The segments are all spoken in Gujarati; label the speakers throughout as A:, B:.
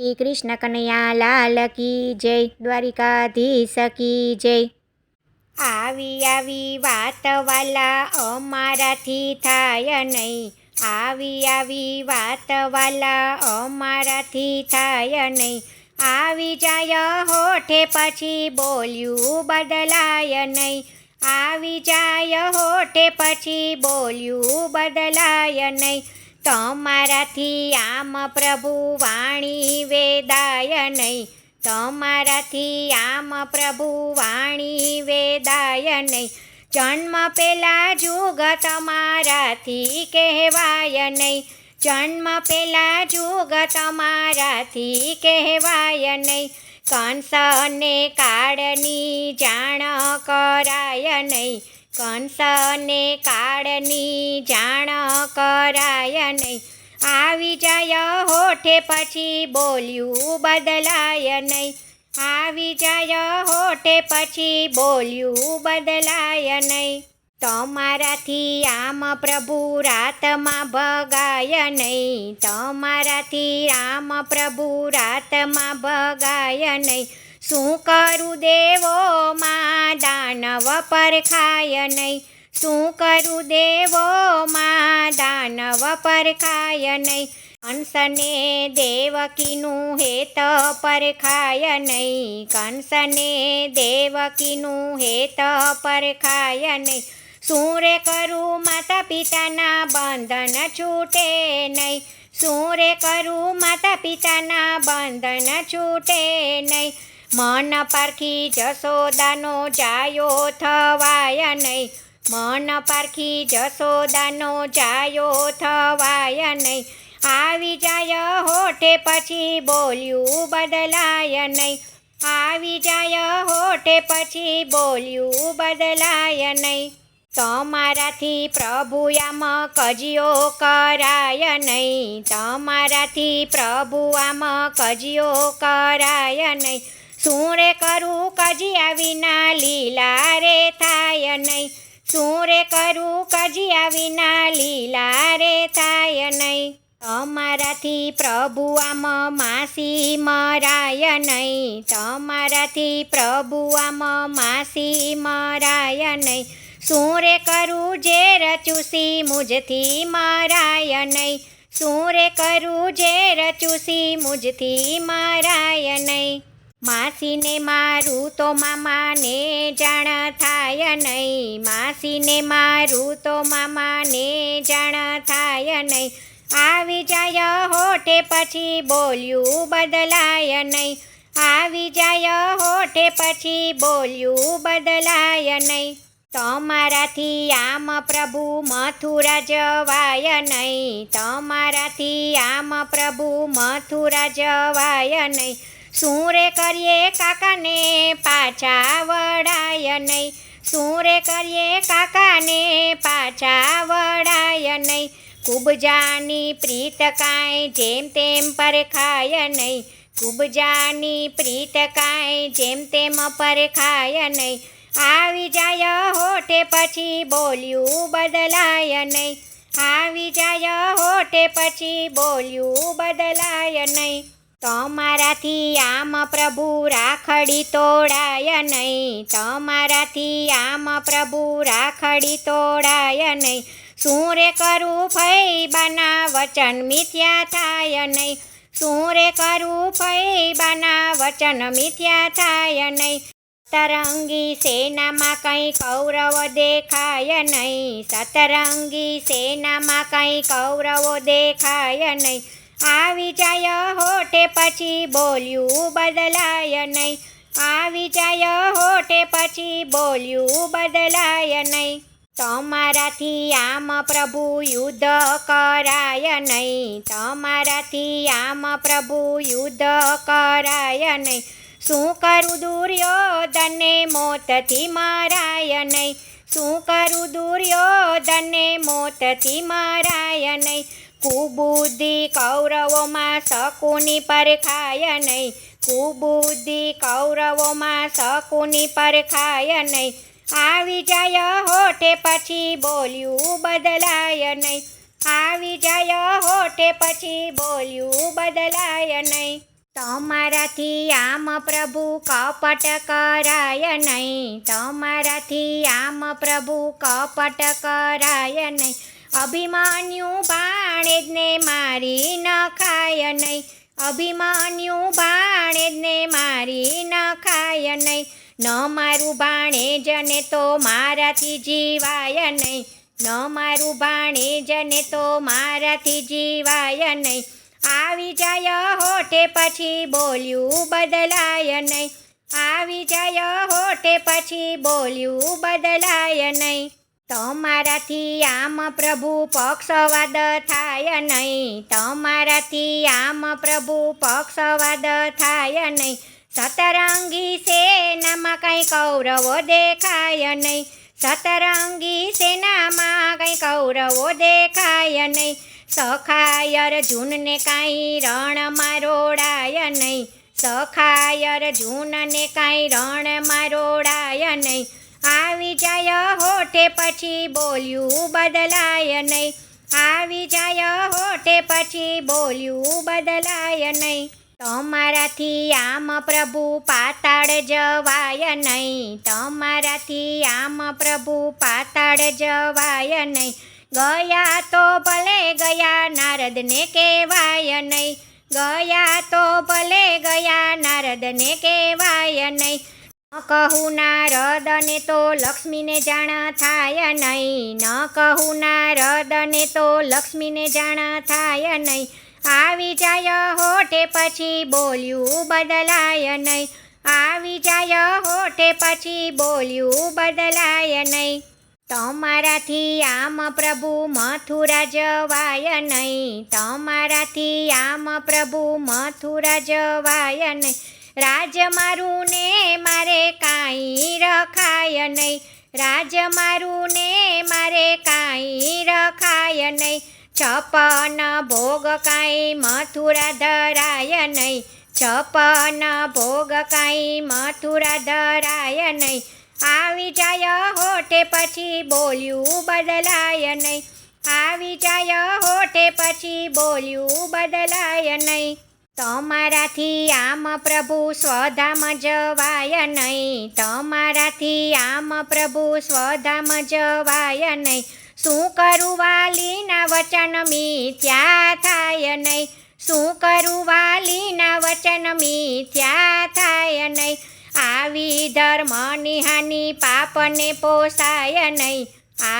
A: શ્રી કૃષ્ણ કનૈયા લાલ કી જય, દ્વારિકાધીશ કી જય. આવી આવી વાત વાલા અમારાથી થાય નહીં. આવી આવી વાત વાલા અમારાથી થાય નહીં. આવી જાય હોઠે પછી બોલ્યું બદલાય નહીં. આવી જાય હોઠે પછી બોલ્યું બદલાય નહીં. તમારાથી આમ પ્રભુ વાણી વેદાય નહીં. તમારાથી આમ પ્રભુ વાણી વેદાય નહીં. જન્મ પેલા જુગ તમારાથી કહેવાય નહીં. જન્મ પેલા જુગ તમારાથી કહેવાય નહીં. કંસ અને કાળની જાણ કરાય નહીં. કંસ અને કાળની જાણ કરાય નહીં. આવી જાય હોઠે પછી બોલ્યું બદલાય નહીં. આવી જાય હોઠે પછી બોલ્યું બદલાય નહીં. તમારાથી આમ પ્રભુ રાતમાં ભગાય નહીં. તમારાથી રામ પ્રભુ રાતમાં ભગાય નહીં. શું કરું દેવો માં દાનવ પરખાય નહીં. શું કરું દેવો માં? દાનવ પરખાય નહીં. કંસને દેવકીનું હેત પરખાય નહીં. કંસને દેવકીનું હેત પરખાય નહીં. શું રે કરું માતા પિતાના બંધન છૂટે નહીં. શું રે કરું માતા પિતાના બંધન છૂટે નહીં. મન પારખી જસોદાનો જાયો થવાય નહીં. મન પારખી જસોદાનો જાયો થવાય નહીં. આવી જાય હોઠે પછી બોલ્યું બદલાય નહીં. આવી જાય હોઠે પછી બોલ્યું બદલાય નહીં. તમારાથી પ્રભુ કજિયો કરાય નહીં. તમારાથી પ્રભુ આમ કજિયો કરાય નહીં. શું રે કરું કજિયા વિના લીલા રે થાય નહીં? શું રે કરું કજિયા વિના લીલા રે થાય નહીં? તમારાથી પ્રભુ આમ માસી મરાય નહીં. તમારાથી પ્રભુ આમ માસી મરાય નહીં. શું રે કરું જે રચુસી મુજથી મરાય નહીં? શું રે કરું જે રચુસી મુજથી મરાય નહીં? માસીને મારું તો મામાને જાણ થાય નહીં. માસીને મારું તો મામાને જાણ થાય નહીં. આવી જાય હોઠે પછી બોલ્યું બદલાય નહીં. આવી જાય હોઠે પછી બોલ્યું બદલાય નહીં. તમારાથી આમ પ્રભુ મથુરા જવાય નહીં. તમારાથી આમ પ્રભુ મથુરા જવાય નહીં. શું રે કરીએ કાકાને પાછા વળાય નહીં? શું રે કરીએ કાકાને પાછા વળાય નહીં? કુબજાની પ્રીત કાંઈ જેમ તેમ પરખાય નહીં. કુબજાની પ્રીત કાંઈ જેમ તેમ પરખાય નહીં. આવી જાય હોઠે પછી બોલ્યું બદલાય નહીં. આવી જાય હોઠે પછી બોલ્યું બદલાય નહીં. તમારાથી આમ પ્રભુ રાખડી તોડાય નહીં. તમારાથી આમ પ્રભુ રાખડી તોડાય નહીં. શું રે કરું ફૈબાના વચન? મિથ્યા થાય નહીં. શું રે કરું ફૈબાના વચન? મિથ્યા થાય નહીં. સતરંગી સેનામાં કંઈ કૌરવ દેખાય નહીં. સતરંગી સેનામાં કંઈ કૌરવો દેખાય નહીં. આવી જાય હોઠે પછી બોલ્યું બદલાય નહીં. આવી જાય હોઠે પછી બોલ્યું બદલાય નહીં. તમારાથી આમ પ્રભુ યુદ્ધ કરાય નહીં. તમારાથી આમ પ્રભુ યુદ્ધ કરાય નહીં. શું કરું દુર્યોધને મોતથી મારાય નહીં. શું કરું દુર્યોધને મોતથી મારાય નહીં. કુબુદ્ધિ કૌરવોમાં શકુની પરખાય નહીં. કુબુદ્ધિ કૌરવોમાં શકુની પરખાય નહીં. આવી જાય હોઠે પછી બોલ્યું બદલાય નહીં. આવી જાય હોઠે પછી બોલ્યું બદલાય નહીં. તમારાથી આમ પ્રભુ કપટ કરાય નહીં. તમારાથી આમ પ્રભુ કપટ કરાય નહીં. અભિમાન્યુ ભાણેજને મારી ન ખાય નહીં. અભિમાન્યુ ભાણેજને મારી ન ખાય નહીં. ન મારું બાણે જને તો મારાથી જીવાય નહીં. ન મારું બાણે જને તો મારાથી જીવાય નહીં. આવી જાય હોઠે પછી બોલ્યું બદલાય નહીં. આવી જાય હોઠે પછી બોલ્યું બદલાય નહીં. તમારાથી આમ પ્રભુ પક્ષવાદ થાય નહીં. તમારાથી આમ પ્રભુ પક્ષવાદ થાય નહીં. સતરંગી સેનામાં કંઈ કૌરવો દેખાય નહીં. સતરંગી સેનામાં કંઈ કૌરવો દેખાય નહીં. સખાય અર્જુનને કાંઈ રણમાં રોડાય નહીં. સખાય અર્જુનને કાંઈ રણમાં રોડાય નહીં. આવી જાય હોઠે પછી બોલ્યું, બદલાય નહીં. આવી જાય હોઠે પછી બોલ્યું, બદલાય નહીં. તમારાથી આમ પ્રભુ પાતાળ જવાય નહીં. તમારાથી આમ પ્રભુ પાતાળ જવાય નહીં. ગયા તો ભલે ગયા નારદને કહેવાય નહીં. ગયા તો ભલે ગયા નારદને કહેવાય નહીં. ન કહું નારદને તો લક્ષ્મીને જાણ થાય નહીં. ન કહું નારદને તો લક્ષ્મીને જાણ થાય નહીં. આવી જાય હોઠે પછી બોલ્યું બદલાય નહીં. આવી જાય હોઠે પછી બોલ્યું બદલાય નહીં. તમારાથી આમ પ્રભુ મથુરા જવાય નહીં. તમારાથી આમ પ્રભુ મથુરા જવાય નહીં. રાજ મારું ને મારે કાંઈ રખાય નહીં. રાજ મારું ને મારે કાંઈ રખાય નહીં. છપન ભોગ કાંઈ મથુરા ધરાય નહીં. છપન ભોગ કાંઈ મથુરા ધરાય નહીં. આવી જાય હોઠે પછી બોલ્યું બદલાય નહીં. આવી જાય હોઠે પછી બોલ્યું બદલાય નહીં. તમારાથી આમ પ્રભુ સ્વધામ જવાય નહીં. તમારાથી આમ પ્રભુ સ્વધામ જવાય નહીં. શું કરું વાલીના વચન મિથ્યા થાય નહીં. શું કરું વાલીના વચન મિથ્યા થાય નહીં. આવી ધર્મની હાનિ પાપને પોસાય નહીં.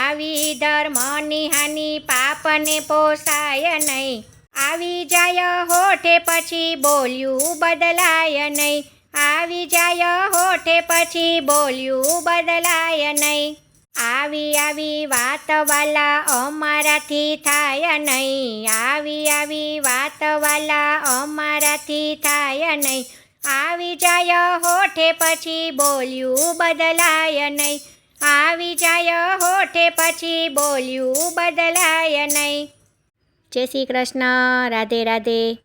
A: આવી ધર્મની હાનિ પાપને પોસાય નહીં. આવી જાય હોઠે પછી બોલ્યું, બદલાય નહીં. આવી જાય હોઠે પછી બોલ્યું, બદલાય નહીં. આવી આવી વાતવાલા અમારાથી થાય નહીં. આવી આવી વાતવાલા અમારાથી થાય નહીં. આવી જાય હોઠે પછી બોલ્યું, બદલાય નહીં. આવી જાય હોઠે પછી બોલ્યું, બદલાય નહીં. જય શ્રી કૃષ્ણ. રાધે રાધે.